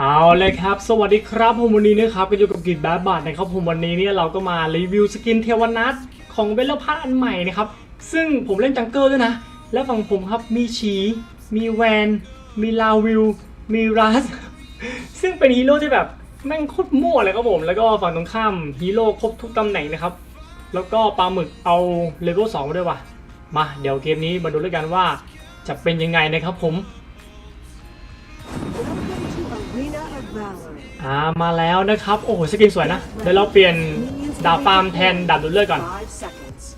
เอาเลยครับ สวัสดีครับผมวันนี้นะครับก็อยู่กับกิจแบบบาทนะครับผมวันนี้เนี่ยเราก็มารีวิวสกินเทวนัทของเวลพัทอันใหม่นะครับ ซึ่งผมเล่นจังเกิลด้วยนะ และฝั่งผมครับมีชี มีแวน มีลาวิวมีรัส ซึ่งเป็นฮีโร่ที่แบบแม่งโคตรมั่วเลยครับผม แล้วก็ฝั่งตรงข้ามฮีโร่ครบทุกตำแหน่งนะครับ แล้วก็ปลาหมึกเอาเลเวล2มาด้วยว่ะมาเดี๋ยวเกมนี้มาดูด้วยกันว่าจะเป็นยังไงนะครับผม อ่ามาแล้วนะครับ โอ้โหสกินสวยนะเดี๋ยวเราเปลี่ยนดาบฟาร์มแทนดาบดูดเลือดก่อน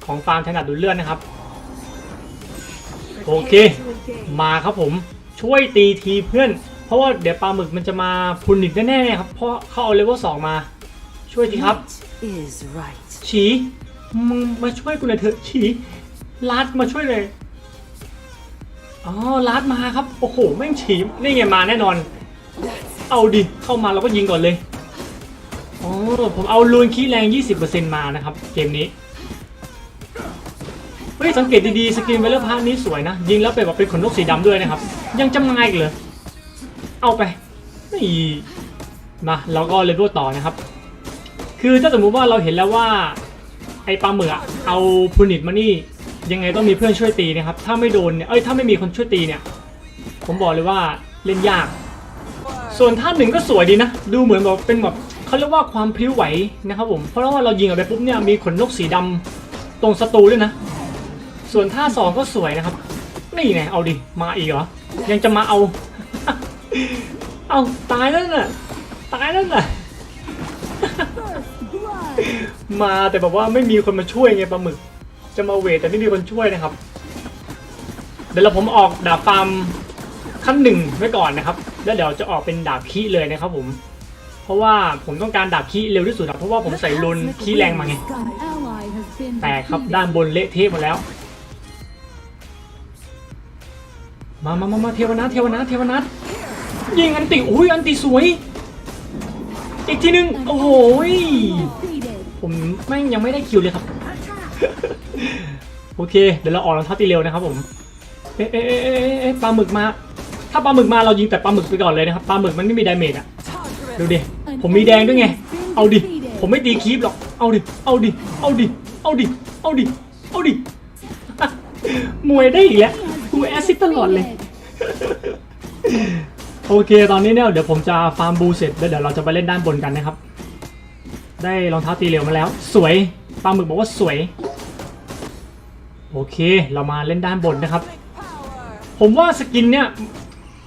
ของฟาร์มแทนดาบดูดเลือดนะครับ โอเค มาครับผมช่วยตีทีเพื่อน เพราะว่าเดี๋ยวปลาหมึกมันจะมาพุนิดแน่ๆครับ เพราะเขาเอาเลเวลสองมา ช่วยทีครับ ฉีมึงมาช่วยกูหน่อยเถอะฉีลัดมาช่วยเลย อ๋อลัดมาครับ โอ้โห แม่งฉีนี่ไงมาแน่นอน เอาดิ เข้ามาเราก็ยิงก่อนเลยอ๋อผมเอาลูนคีแรง 20%มานะครับ เกมนี้ เฮ้ย สังเกตดีๆ สกินเวลเลอร์พาร์นี้สวยนะ ยิงแล้วเป็นแบบเป็นขนนกสีดำด้วยนะครับ ยังจะมายอีกเหรอ เอาไปนี่มาเราก็เลเวลต่อนะครับ คือถ้าสมมุติว่าเราเห็นแล้วว่า ไอปลาหมึกอเอาพูนิตมานี่ยังไงต้องมีเพื่อนช่วยตีนะครับ ถ้าไม่โดนเนี่ย เอ้ย ถ้าไม่มีคนช่วยตีเนี่ย ผมบอกเลยว่าเล่นยาก ส่วนท่าหนึ่งก็สวยดีนะ ดูเหมือนแบบเป็นแบบเขาเรียกว่าความพลิ้วไหวนะครับผม เพราะว่าเรายิงออกไปปุ๊บเนี่ยมีขนนกสีดำตรงศัตรูด้วยนะ ส่วนท่าสองก็สวยนะครับ นี่ไงเอาดิ มาอีกเหรอ ยังจะมาเอา เอาตายแล้วน่ะ ตายแล้วน่ะ มาแต่แบบว่าไม่มีคนมาช่วยไงปลาหมึก จะมาเวทแต่ไม่มีคนช่วยนะครับ เดี๋ยวเราผมออกดาบฟาร์มขั้นหนึ่งไว้ก่อนนะครับ แล้วเดี๋ยวจะออกเป็นดาบขี้เลยนะครับผม เพราะว่าผมต้องการดาบขี้เร็วที่สุดอะเพราะว่าผมใส่ลุนขี้แรงมาไง An ally has been แต่ครับ defeated. ด้านบนเละเทะหมดแล้ว มามามามาเทวนาถเทวนาถเทวนาถยิงอันติอุ้ยอันติสวย อีกทีหนึงโอ้โหย Defeated. ผมแม่งยังไม่ได้คิวเลยครับ โอเค เดี๋ยวเราออกรองเท้าตีเร็วนะครับผม เอ๊ะเอ๊ะเอ๊ะเอ๊ะเอ๊ะปลาหมึกมาถ้าปลาหมึกมาเรายิงแต่ปลาหมึกไปก่อนเลยนะครับปลาหมึกมันไม่มีดาเมจอะดูดิผมมีแดงด้วยไง เอาดิ ผมไม่ตีคีบหรอก เอาดิ เอาดิ เอาดิ เอาดิ เอาดิ เอาดิ มวยได้อีกแล้วกูแอซิสตลอดเลย โอเค ตอนนี้เนี่ยเดี๋ยวผมจะฟาร์มบูเสร็จแล้วเดี๋ยวเราจะไปเล่นด้านบนกันนะครับ ได้รองเท้าตีเร็วมาแล้ว สวย ปลาหมึกบอกว่าสวย โอเค เรามาเล่นด้านบนนะครับ ผมว่าสกินเนี่ย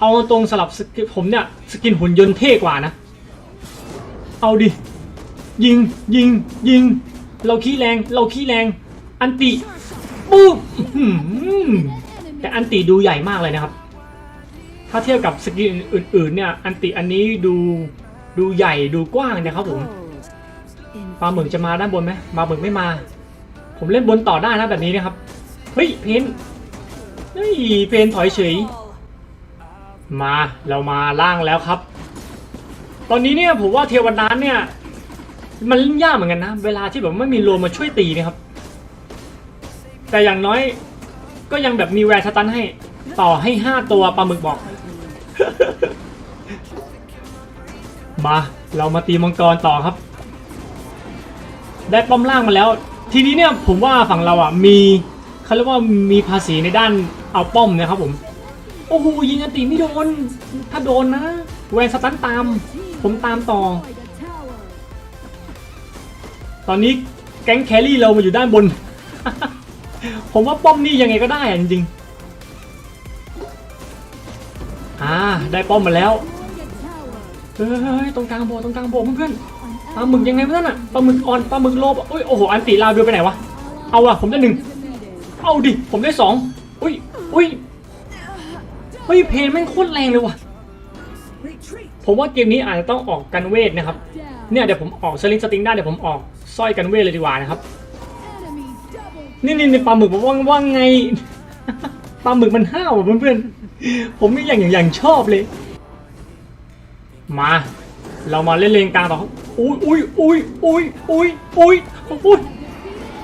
เอาตรงสลับสกินผมเนี่ยสกินหุ่นยนต์เท่กว่านะ เอาดิ ยิงยิงยิง เราขี้แรงเราขี้แรง อันติปุ๊บแต่อันติดูใหญ่มากเลยนะครับ ถ้าเทียบกับสกินอื่นๆเนี่ยอันติอันนี้ดูดูใหญ่ดูกว้างนะครับผมปลาหมึกจะมาด้านบนไหมปลาหมึกไม่มา ผมเล่นบนต่อได้นะแบบนี้นะครับ เฮ้ยเพนเฮ้ยเพนถอยเฉย มาเรามาล่างแล้วครับ ตอนนี้เนี่ยผมว่าเทวดาเนี่ย มันเล่นยากเหมือนกันนะ เวลาที่แบบไม่มีโลมาช่วยตีนะครับ แต่อย่างน้อยก็ยังแบบมีแวร์สตันให้ต่อให้ห้าตัวปลาหมึกบอก มาเรามาตีมังกรต่อครับ ได้ป้อมล่างมาแล้ว ทีนี้เนี่ยผมว่าฝั่งเราอะมีเขาเรียกว่ามีภาษีในด้านเอาป้อมนะครับผม โอ้โหยิงอันตีไม่โดน ถ้าโดนนะแวนสตันตาม ผมตามต่อ ตอนนี้แก๊งแครี่เรามาอยู่ด้านบน ผมว่าป้อมนี่ยังไงก็ได้อะจริงๆอ่าได้ป้อมมาแล้วเฮ้ยตรงกลางโบตรงกลางโบเพื่อนๆปลาหมึกยังไงเพื่อนอะปลาหมึกอ่อนปลาหมึกโลบอุ้ยโอ้โหอันตีลาวเดือไปไหนวะเอาอะผมได้หนึ่งเอาดิผมได้สองอุ้ยอุ้ย ฮ้ยเพนแม่งโคตรแรงเลยว่ะผมว่าเกมนี้อาจจะต้องออกกันเวทนะครับ เนี่ยเดี๋ยวผมออกสลิงสติงได้เดี๋ยวผมออกสร้อยกันเวทเลยดีกว่านะครับ นี่นี่ปลาหมึกบอกว่าว่าไงปลาหมึกมันห้าวอะเพื่อนๆผมนี่อย่างอย่างชอบเลย มา เรามาเล่นเลนกลางต่ออุ้ยอุ้ยอุ้ยอุ้ยอุ้ยอุ้ยอุ้ย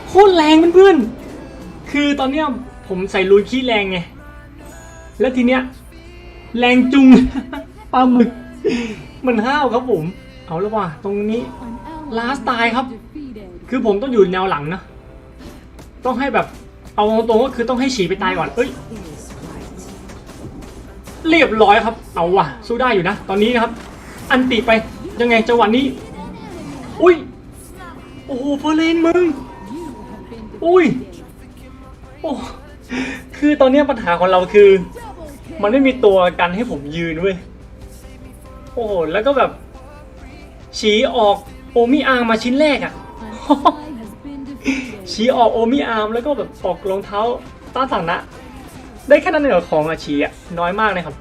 โคตรแรงเพื่อนๆคือตอนเนี้ยผมใส่ลุยขี้แรงไง แล้วทีเนี้ยแรงจุง ปลาหมึก มันห้าวครับผม เอาแล้วว่ะตรงนี้ An ally Last has die ครับ คือผมต้องอยู่แนวหลังนะ ต้องให้แบบ เอาตรงๆก็คือต้องให้ฉีไปตายก่อน เอ้ย เรียบร้อยครับ เอาว่ะ สู้ได้อยู่นะ ตอนนี้นะครับ อันติไป ยังไงจังหวะนี้ อุ้ย โอ้โหเฟอร์เรนมึง อุ้ย โอ้ คือตอนเนี้ยปัญหาของเราคือ มันไม่มีตัวกันให้ผมยืนเว้ย โอ้โห แล้วก็แบบฉีออกโอมิอาร์มาชิ้นแรกอะ An ally has been defeated. ฉีออกโอมิอาร์มแล้วก็แบบออกรองเท้าต้านสังนะ ได้แค่นั้นเหรอของอะฉีอะน้อยมากเลยครับ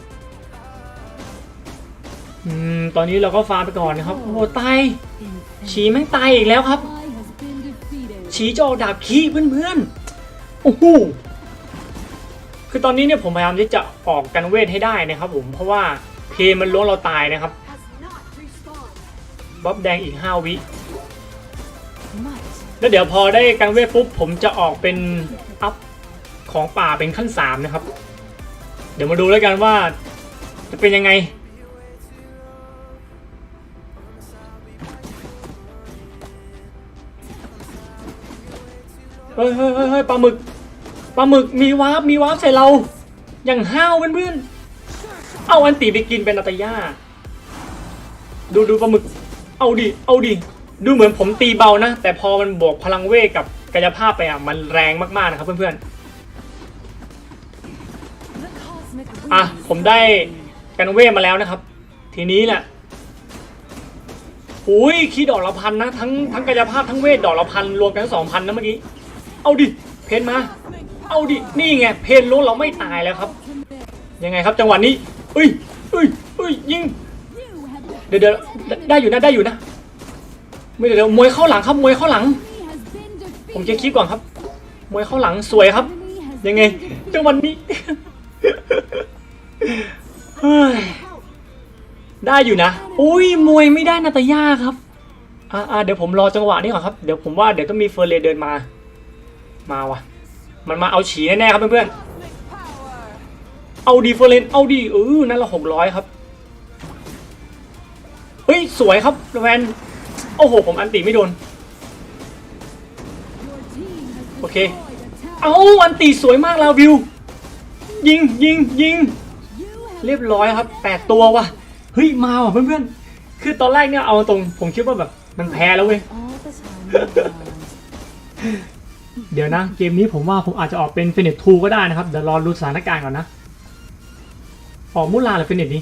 อืม ตอนนี้เราก็ฟาไปก่อนนะครับ โอ้โหตาย ฉีแม่งตายอีกแล้วครับ Ally has been defeated. ฉีจะออกดาบขี้เพื่อนๆ โอ้โห คือตอนนี้เนี่ยผมพยายามที่จะออกกันเวทให้ได้นะครับผมเพราะว่าเพลมันล้วงเราตายนะครับบ๊อบแดงอีก 5 วิ แล้วเดี๋ยวพอได้กันเวทปุ๊บผมจะออกเป็นอัพของป่าเป็นขั้น 3 นะครับ เดี๋ยวมาดูแล้วกันว่าจะเป็นยังไงเฮ้ยเฮ้ยเฮ้ยเฮ้ยปลาหมึก ปลาหมึกมีวาร์ปมีวาร์ปใส่เรา อย่างห้าวเพื่อนๆ เอาอันตีไปกินเป็นนาตย่าดูดูปลาหมึก เอาดิ เอาดิ ดูเหมือนผมตีเบานะ แต่พอมันบวกพลังเวทกับกายภาพไปอะ มันแรงมากๆนะครับเพื่อนๆ อะ ผมได้กันเวทมาแล้วนะครับ ทีนี้แหละอุ้ยคีย์ดอกละพันนะ ทั้งทั้งกายภาพทั้งเวทดอกละพันรวมกันสองพันนะเมื่อกี้ เอาดิ เพนมา เอาดิ นี่ไง เพนรู้เราไม่ตายแล้วครับ ยังไงครับจังหวะนี้เอ้ยเอ้ยเอ้ยยิง เดี๋ยวเดี๋ยวได้อยู่นะได้อยู่นะ ไม่เดี๋ยวเดี๋ยวมวยเข้าหลังครับมวยเข้าหลัง ผมจะคลิปก่อนครับ มวยเข้าหลังสวยครับ ยังไงจังหวันนี้ได้อยู่นะอุ้ยมวยไม่ได้นาตาย่าครับอ่าเดี๋ยวผมรอจังหวะนี้ก่อนครับ เดี๋ยวผมว่าเดี๋ยวต้องมีเฟอร์เรย์เดินมา มาว่ะ มันมาเอาฉีแน่ๆครับเพื่อนๆเอาดีเฟอร์เรนเอาดีเออนั่นละหกร้อยครับเฮ้ยสวยครับแวนโอ้โหผมอันติไม่โดน Your team has Okay. destroyed a tower. เอาอันติสวยมากแล้ววิว ยิงยิงยิงเรียบร้อยครับแปดตัวว่ะเฮ้ยมาว่ะเพื่อนๆคือตอนแรกเนี่ยเอาตรงผมคิดว่าแบบมันแพ้แล้วเว้ย เดี๋ยวนะ เกมนี้ผมว่าผมอาจจะออกเป็นเฟเนตทูก็ได้นะครับเดี๋ยวรอรู้สถานการณ์ก่อนนะ ออกมุลาหรือเฟเนตนี้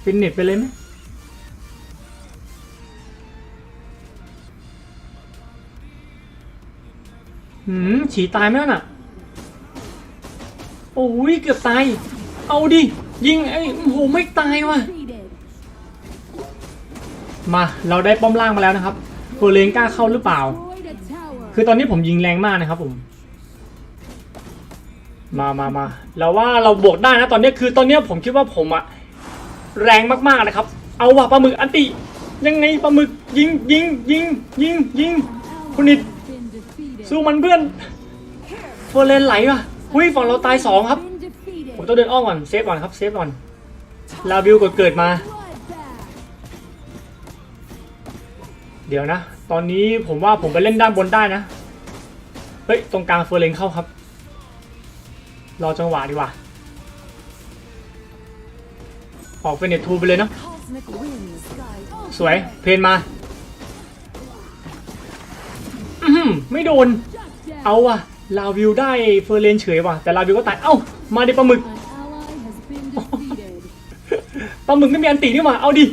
เฟเนตไปเลยไหมหืมฉีตายไหมนั่นน่ะโอ้ยเกือบตาย เอาดิ ยิงไอ้โอ้โหไม่ตายว่ะ มาเราได้ป้อมล่างมาแล้วนะครับโฟเลนกล้าเข้าหรือเปล่า คือตอนนี้ผมยิงแรงมากนะครับผม มามามาเราว่าเราบวกได้นะตอนนี้คือตอนนี้ผมคิดว่าผมอะแรงมากๆนะครับ เอาว่ะปลาหมึกอันติ ยังไงปลาหมึกยิงยิงยิงยิงยิง An ally Kunit. has been defeated. สู้มันเพื่อนโฟเลนไหลว่ะหุ้ยฝั่งเราตายสองครับผมต้องเดินอ้อมก่อนเซฟก่อนครับเซฟก่อนลาวิวกดเกิดมา เดี๋ยวนะ ตอนนี้ผมว่าผมไปเล่นด้านบนได้นะ เฮ้ย ตรงกลางเฟอร์เรนเข้าครับ รอจังหวะดีกว่า ออกเป็นเน็ตทูไปเลยเนาะ Cosmic winds guide สวย เพนมา อือหือไม่โดน Shut down. เอาว่ะ ลาวิวได้เฟอร์เรนเฉยว่ะ แต่ลาวิวก็ตาย เอ้า มาดิปลาหมึก An ally has been defeated. ปลาหมึกไม่มีอันตีนี่หว่าเอาดิ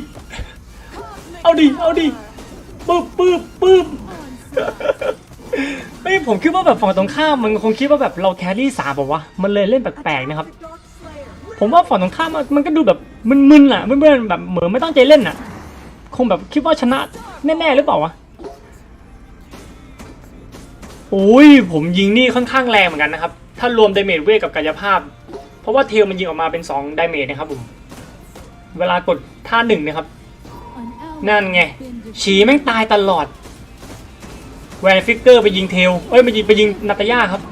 เอาดิ เอาดิ ปึ๊บปึ๊บปึ๊บเฮ้ยผมคิดว่าแบบฝั่งตรงข้ามมันคงคิดว่าแบบเราแครี่สามบอกว่ามันเลยเล่นแปลกๆนะครับ ผมว่าฝั่งตรงข้ามมันมันก็ดูแบบมึนๆอะเพื่อนๆแบบเหมือนไม่ตั้งใจเล่นอะ คงแบบคิดว่าชนะแน่ๆหรือเปล่าวะโอ้ยผมยิงนี่ค่อนข้างแรงเหมือนกันนะครับ ถ้ารวมไดเมจเวทกับกายภาพ เพราะว่าเทลมันยิงออกมาเป็น2ดเมจนะครับผม เวลากดท่าหนึ่งนะครับ นั่นไง has been defeated. ฉีแม่งตายตลอด แวนฟิกเกอร์ไปยิงเทล เอ้ยไปยิงไปยิงนาตาย่าครับ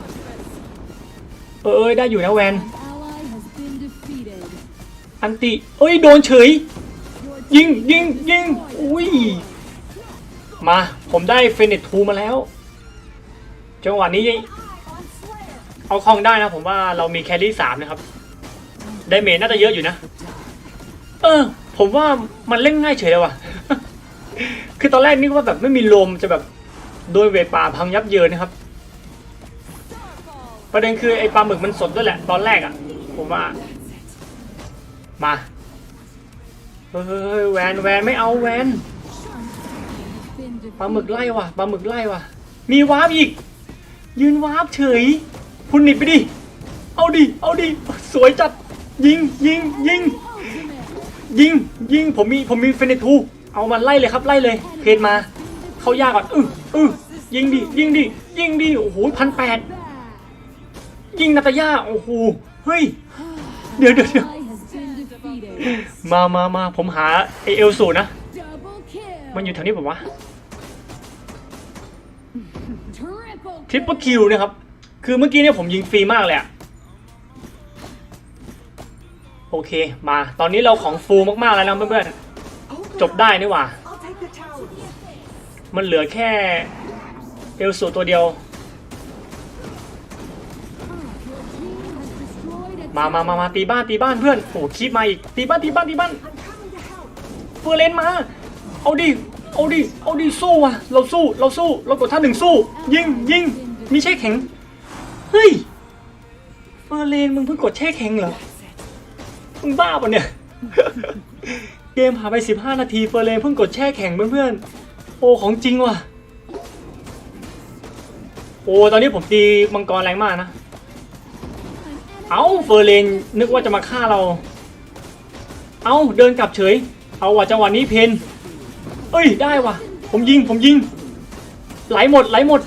เออเอ้ยได้อยู่นะแวน An ally has been defeated. อันติ เอ้ยโดนเฉย Your ยิงยิงยิงอุ้ย มา ผมได้เฟเนตทูมาแล้ว จังหวะนี้ เอาคลองได้นะผมว่าเรามีแครี่สามนะครับ ได้เมจน่าจะเยอะอยู่นะ เออ ผมว่ามันเล่นง่ายเฉยเลยว่ะ คือตอนแรกนี่ว่าแบบไม่มีลมจะแบบโดนเวป่าพังยับเยินนะครับ ประเด็นคือไอ้ปลาหมึกมันสดด้วยแหละ ตอนแรกอะ่ะ ผมว่า มาเฮ้ยแวนแวนไม่เอาแวนปลาหมึกไล่ว่ะปลาหมึกไล่ว่ะ มีวาร์ปอีก ยืนวาร์ปเฉยคุณหนิบไปดิ เอาดิ เอาดิ สวยจัด ยิงยิงยิง ยิงยิงผมมีผมมีเฟเนทูเอามันไล่เลยครับไล่เลย เพนมาเข้ายากก่อนอืออือยิงดิยิงดิยิงดิโอ้โหพันแปด Back. ยิงนาตาย่าโอ้โหเฮ้ยเดี๋ยวเดี๋ยวเดี๋ยว Ally has been defeated. มามามาผมหาไอเอลสูนะ Double kill. มันอยู่แถวนี้ผมวะ Triple ทริปเปิลคิวนะครับ คือเมื่อกี้เนี่ยผมยิงฟรีมากเลยอะ โอเคมาตอนนี้เราของฟูลมากๆแล้วนะเพื่อนๆจบได้นี่หว่า I'll take the tower. มันเหลือแค่เอลสูตัวเดียว Your team has destroyed a มามามามาตีบ้านตีบ้านเพื่อนโอ้คีบมาอีกตีบ้านตีบ้านตีบ้าน I'm coming to help. เฟอร์เรนมาเอาดิเอาดิเอาดิสู้ว่ะเราสู้เราสู้เรากดท่าหนึ่งสู้ ยิงยิงมีแช่แข็งเฮ้ยเฟอร์เรนมึงเพิ่งกดแช่แข็งเหรอ มึงบ้าปะเนี่ย เกมผ่านไป 15 นาทีเฟอร์เรนเพิ่งกดแช่แข็งเพื่อนๆ โอ้ของจริงว่ะ โอ้ตอนนี้ผมตีมังกรแรงมากนะ เอาเฟอร์เรนนึกว่าจะมาฆ่าเรา เอาเดินกลับเฉย เอาว่ะจังหวะนี้เพน เอ้ยได้ว่ะ ผมยิงผมยิง ไหลหมดไหลหมด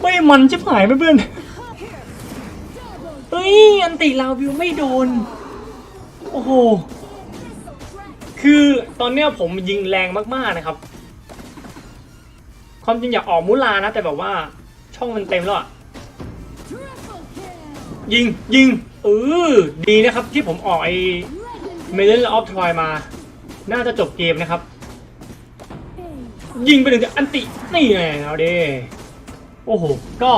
ไม่มันชิบหายเพื่อนๆ เฮ้ย อันติลาวิวไม่โดน โอ้โห คือตอนเนี้ยผมยิงแรงมากๆนะครับ ความจริงอยากออกมุลานะ แต่แบบว่าช่องมันเต็มแล้วอะยิงยิงเออดีนะครับที่ผมออกไอเมเดนออฟทรอยมา น่าจะจบเกมนะครับ ยิงไปถึงอันติ นี่ไงเอาเด้โอ้โห ก็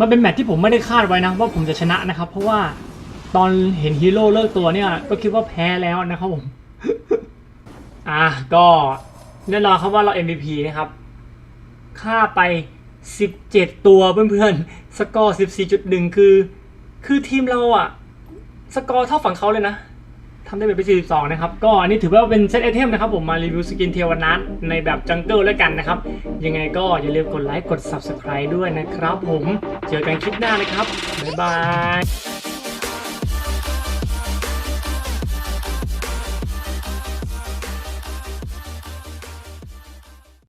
มันเป็นแมตช์ที่ผมไม่ได้คาดไว้นะว่าผมจะชนะนะครับ เพราะว่าตอนเห็นฮีโร่เลิกตัวเนี่ย ก็คิดว่าแพ้แล้วนะครับผม อะก็แน่นอนครับว่าเรา MVP นะครับฆ่าไป 17 ตัวเพื่อนๆ สกอร์ 14.1 คือ คือทีมเราอะสกอร์เท่าฝั่งเขาเลยนะ ทำได้แบบไป42 นะครับ ก็อันนี้ถือว่าเป็นเซตไอเทมนะครับผมมารีวิวสกินเทวนัทในแบบจังเกิลแล้วกันนะครับ ยังไงก็อย่าลืมกดไลค์กด Subscribe ด้วยนะครับผม เจอกันคลิปหน้านะครับ บ๊ายบาย